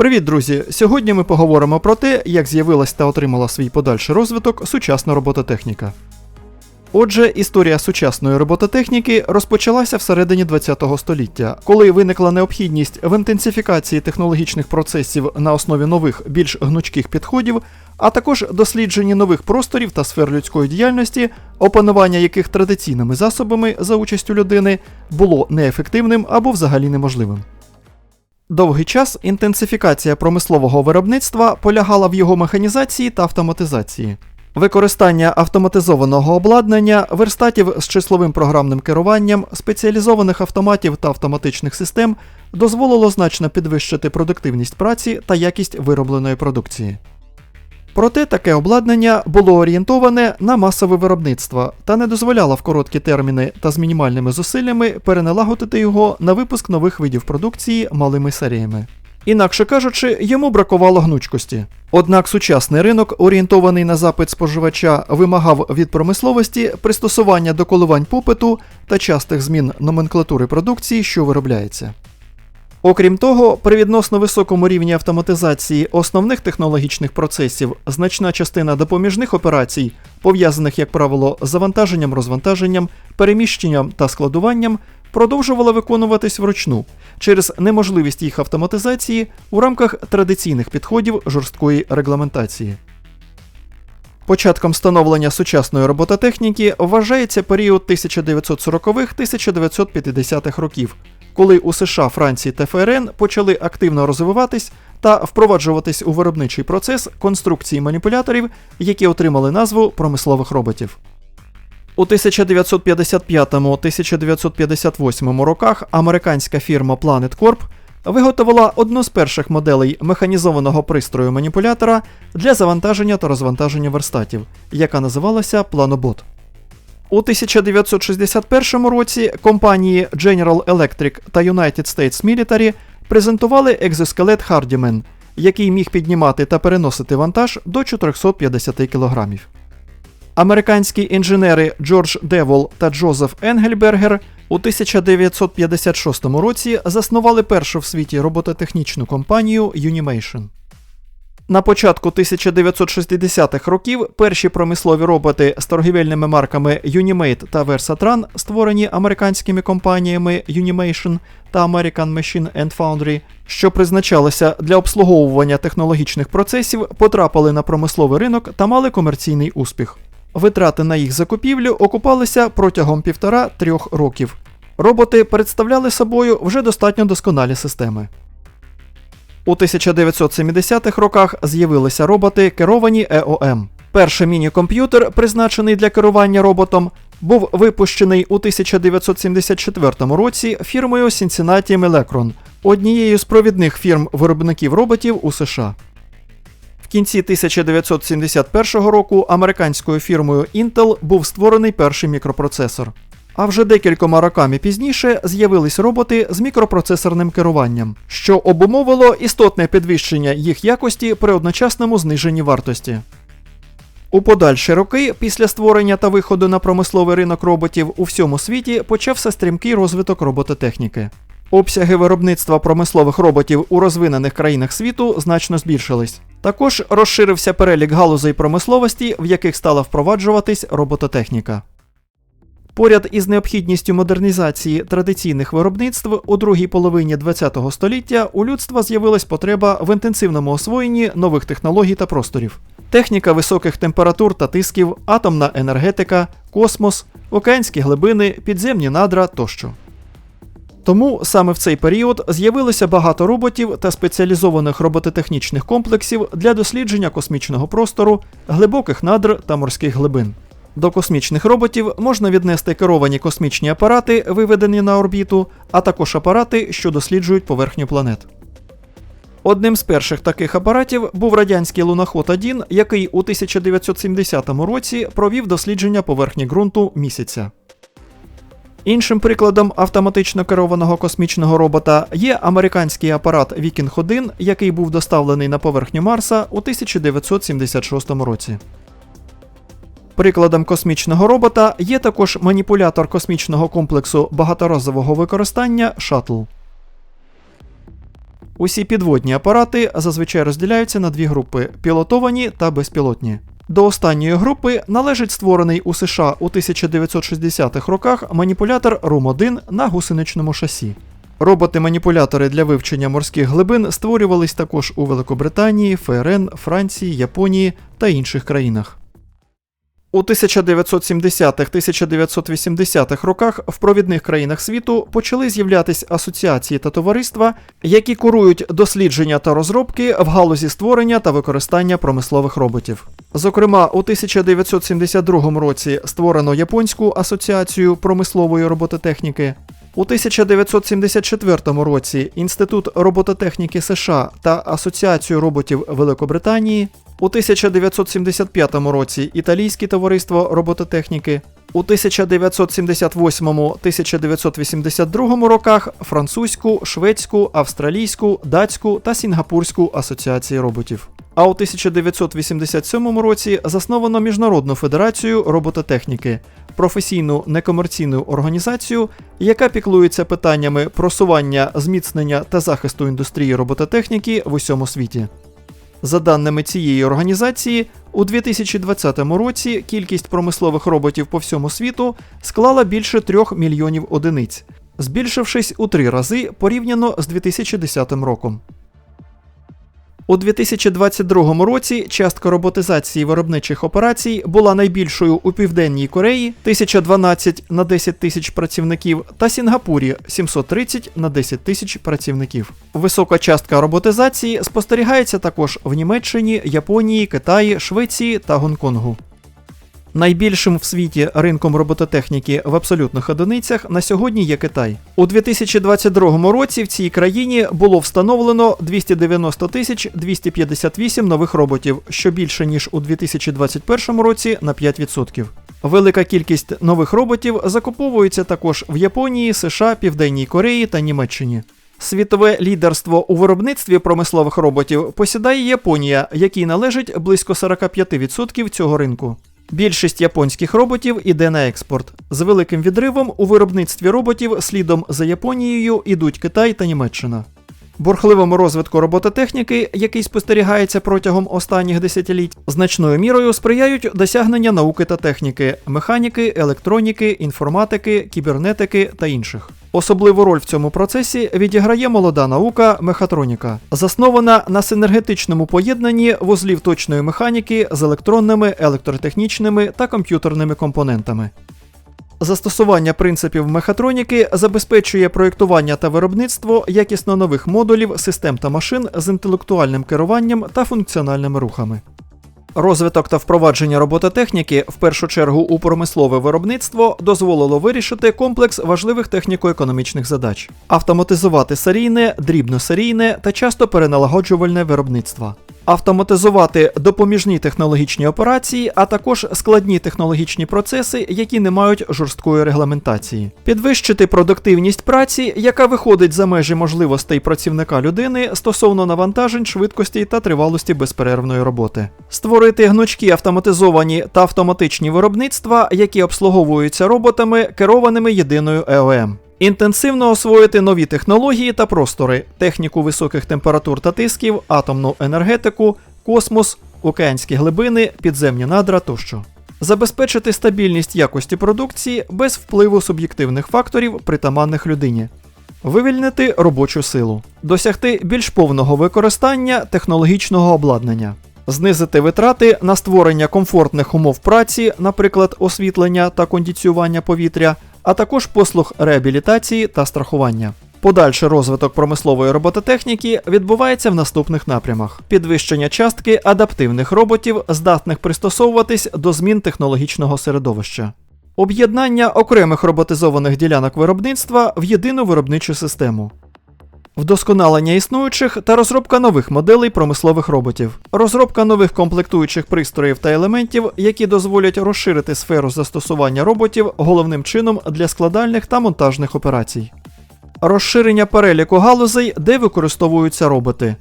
Привіт, друзі! Сьогодні ми поговоримо про те, як з'явилась та отримала свій подальший розвиток сучасна робототехніка. Отже, історія сучасної робототехніки розпочалася всередині ХХ століття, коли виникла необхідність в інтенсифікації технологічних процесів на основі нових, більш гнучких підходів, а також дослідженні нових просторів та сфер людської діяльності, опанування яких традиційними засобами за участю людини було неефективним або взагалі неможливим. Довгий час інтенсифікація промислового виробництва полягала в його механізації та автоматизації. Використання автоматизованого обладнання, верстатів з числовим програмним керуванням, спеціалізованих автоматів та автоматичних систем дозволило значно підвищити продуктивність праці та якість виробленої продукції. Проте таке обладнання було орієнтоване на масове виробництво та не дозволяло в короткі терміни та з мінімальними зусиллями переналагодити його на випуск нових видів продукції малими серіями. Інакше кажучи, йому бракувало гнучкості. Однак сучасний ринок, орієнтований на запит споживача, вимагав від промисловості пристосування до коливань попиту та частих змін номенклатури продукції, що виробляється. Окрім того, при відносно високому рівні автоматизації основних технологічних процесів значна частина допоміжних операцій, пов'язаних, як правило, з завантаженням, розвантаженням, переміщенням та складуванням, продовжувала виконуватись вручну через неможливість їх автоматизації у рамках традиційних підходів жорсткої регламентації. Початком становлення сучасної робототехніки вважається період 1940-1950-х років, коли у США, Франції та ФРН почали активно розвиватись та впроваджуватись у виробничий процес конструкції маніпуляторів, які отримали назву промислових роботів. У 1955-1958 роках американська фірма Planet Corp виготовила одну з перших моделей механізованого пристрою маніпулятора для завантаження та розвантаження верстатів, яка називалася Planobot. У 1961 році компанії General Electric та United States Military презентували екзоскелет Hardyman, який міг піднімати та переносити вантаж до 450 кг. Американські інженери Джордж Девол та Джозеф Енгельбергер у 1956 році заснували першу в світі робототехнічну компанію Unimation. На початку 1960-х років перші промислові роботи з торгівельними марками Unimate та Versatran, створені американськими компаніями Unimation та American Machine and Foundry, що призначалися для обслуговування технологічних процесів, потрапили на промисловий ринок та мали комерційний успіх. Витрати на їх закупівлю окупалися протягом півтора-трьох років. Роботи представляли собою вже достатньо досконалі системи. У 1970-х роках з'явилися роботи, керовані ЕОМ. Перший міні-комп'ютер, призначений для керування роботом, був випущений у 1974 році фірмою Cincinnati Electron, однією з провідних фірм виробників роботів у США. В кінці 1971 року американською фірмою Intel був створений перший мікропроцесор. А вже декількома роками пізніше з'явились роботи з мікропроцесорним керуванням, що обумовило істотне підвищення їх якості при одночасному зниженні вартості. У подальші роки, після створення та виходу на промисловий ринок роботів у всьому світі почався стрімкий розвиток робототехніки. Обсяги виробництва промислових роботів у розвинених країнах світу значно збільшились. Також розширився перелік галузей промисловості, в яких стала впроваджуватись робототехніка. Поряд із необхідністю модернізації традиційних виробництв у другій половині ХХ століття у людства з'явилась потреба в інтенсивному освоєнні нових технологій та просторів. Техніка високих температур та тисків, атомна енергетика, космос, океанські глибини, підземні надра тощо. Тому саме в цей період з'явилося багато роботів та спеціалізованих робототехнічних комплексів для дослідження космічного простору, глибоких надр та морських глибин. До космічних роботів можна віднести керовані космічні апарати, виведені на орбіту, а також апарати, що досліджують поверхню планет. Одним з перших таких апаратів був радянський луноход 1 який у 1970 році провів дослідження поверхні ґрунту місяця. Іншим прикладом автоматично керованого космічного робота є американський апарат Вікінг 1 який був доставлений на поверхню Марса у 1976 році. Прикладом космічного робота є також маніпулятор космічного комплексу багаторазового використання Шаттл. Усі підводні апарати зазвичай розділяються на дві групи пілотовані та безпілотні. До останньої групи належить створений у США у 1960-х роках маніпулятор Рум-1 на гусеничному шасі. Роботи-маніпулятори для вивчення морських глибин створювались також у Великобританії, ФРН, Франції, Японії та інших країнах. У 1970-1980-х роках в провідних країнах світу почали з'являтися асоціації та товариства, які курують дослідження та розробки в галузі створення та використання промислових роботів. Зокрема, у 1972 році створено Японську асоціацію промислової робототехніки. У 1974 році Інститут робототехніки США та Асоціацію роботів Великобританії, у 1975 році Італійське товариство робототехніки, у 1978-1982 роках французьку, шведську, австралійську, датську та сінгапурську асоціації роботів. А у 1987 році засновано Міжнародну федерацію робототехніки, професійну некомерційну організацію, яка піклується питаннями просування, зміцнення та захисту індустрії робототехніки в усьому світі. За даними цієї організації, у 2020 році кількість промислових роботів по всьому світу склала більше 3 мільйонів одиниць, збільшившись у три рази порівняно з 2010 роком. У 2022 році частка роботизації виробничих операцій була найбільшою у Південній Кореї 1012 на 10 тисяч працівників та Сінгапурі 730 на 10 тисяч працівників. Висока частка роботизації спостерігається також в Німеччині, Японії, Китаї, Швеції та Гонконгу. Найбільшим в світі ринком робототехніки в абсолютних одиницях на сьогодні є Китай. У 2022 році в цій країні було встановлено 290 тисяч 258 нових роботів, що більше ніж у 2021 році на 5%. Велика кількість нових роботів закуповується також в Японії, США, Південній Кореї та Німеччині. Світове лідерство у виробництві промислових роботів посідає Японія, якій належить близько 45% цього ринку. Більшість японських роботів іде на експорт. З великим відривом у виробництві роботів слідом за Японією ідуть Китай та Німеччина. Бурхливому розвитку робототехніки, який спостерігається протягом останніх десятиліть, значною мірою сприяють досягнення науки та техніки, механіки, електроніки, інформатики, кібернетики та інших. Особливу роль в цьому процесі відіграє молода наука мехатроніка, заснована на синергетичному поєднанні вузлів точної механіки з електронними, електротехнічними та комп'ютерними компонентами. Застосування принципів мехатроніки забезпечує проєктування та виробництво якісно нових модулів, систем та машин з інтелектуальним керуванням та функціональними рухами. Розвиток та впровадження робототехніки, в першу чергу у промислове виробництво, дозволило вирішити комплекс важливих техніко-економічних задач: автоматизувати серійне, дрібносерійне та часто переналагоджувальне виробництво. Автоматизувати допоміжні технологічні операції, а також складні технологічні процеси, які не мають жорсткої регламентації, підвищити продуктивність праці, яка виходить за межі можливостей працівника людини стосовно навантажень, швидкості та тривалості безперервної роботи, створити гнучкі автоматизовані та автоматичні виробництва, які обслуговуються роботами, керованими єдиною ЕОМ. Інтенсивно освоїти нові технології та простори, техніку високих температур та тисків, атомну енергетику, космос, океанські глибини, підземні надра тощо. Забезпечити стабільність якості продукції без впливу суб'єктивних факторів, притаманних людині. Вивільнити робочу силу, досягти більш повного використання технологічного обладнання, знизити витрати на створення комфортних умов праці, наприклад, освітлення та кондиціювання повітря, а також послуг реабілітації та страхування. Подальший розвиток промислової робототехніки відбувається в наступних напрямах: підвищення частки адаптивних роботів, здатних пристосовуватись до змін технологічного середовища, об'єднання окремих роботизованих ділянок виробництва в єдину виробничу систему. Вдосконалення існуючих та розробка нових моделей промислових роботів, розробка нових комплектуючих пристроїв та елементів, які дозволять розширити сферу застосування роботів головним чином для складальних та монтажних операцій, розширення переліку галузей, де використовуються роботи.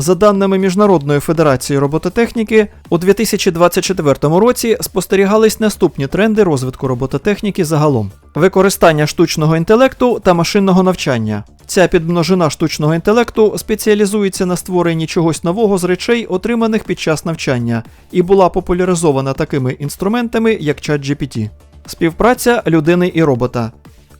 За даними Міжнародної федерації робототехніки, у 2024 році спостерігались наступні тренди розвитку робототехніки загалом. Використання штучного інтелекту та машинного навчання. Ця підмножина штучного інтелекту спеціалізується на створенні чогось нового з речей, отриманих під час навчання, і була популяризована такими інструментами, як ChatGPT. Співпраця людини і робота.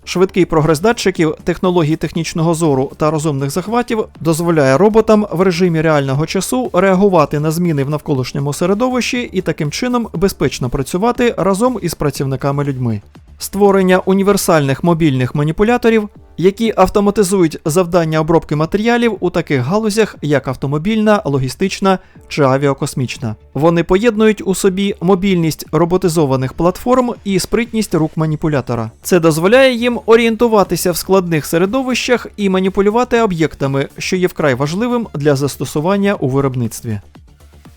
Швидкий прогрес датчиків, технологій технічного зору та розумних захватів дозволяє роботам в режимі реального часу реагувати на зміни в навколишньому середовищі і таким чином безпечно працювати разом із працівниками людьми. Створення універсальних мобільних маніпуляторів, які автоматизують завдання обробки матеріалів у таких галузях, як автомобільна, логістична чи авіакосмічна. Вони поєднують у собі мобільність роботизованих платформ і спритність рук маніпулятора. Це дозволяє їм орієнтуватися в складних середовищах і маніпулювати об'єктами, що є вкрай важливим для застосування у виробництві.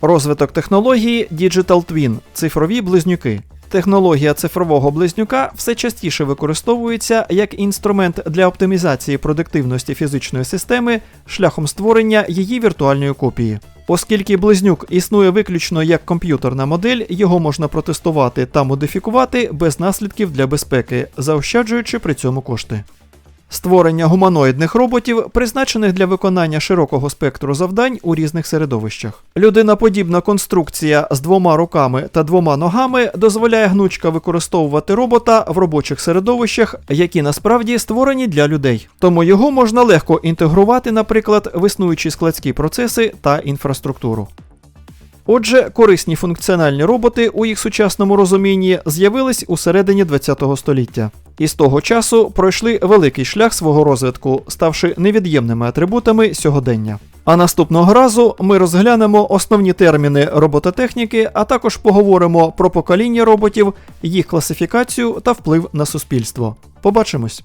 Розвиток технології Digital Twin – цифрові близнюки. Технологія цифрового близнюка все частіше використовується як інструмент для оптимізації продуктивності фізичної системи шляхом створення її віртуальної копії. Оскільки близнюк існує виключно як комп'ютерна модель, його можна протестувати та модифікувати без наслідків для безпеки, заощаджуючи при цьому кошти. Створення гуманоїдних роботів, призначених для виконання широкого спектру завдань у різних середовищах. Людиноподібна конструкція з двома руками та двома ногами дозволяє гнучко використовувати робота в робочих середовищах, які насправді створені для людей. Тому його можна легко інтегрувати, наприклад, в існуючі складські процеси та інфраструктуру. Отже, корисні функціональні роботи у їх сучасному розумінні з'явились у середині ХХ століття. І з того часу пройшли великий шлях свого розвитку, ставши невід'ємними атрибутами сьогодення. А наступного разу ми розглянемо основні терміни робототехніки, а також поговоримо про покоління роботів, їх класифікацію та вплив на суспільство. Побачимось!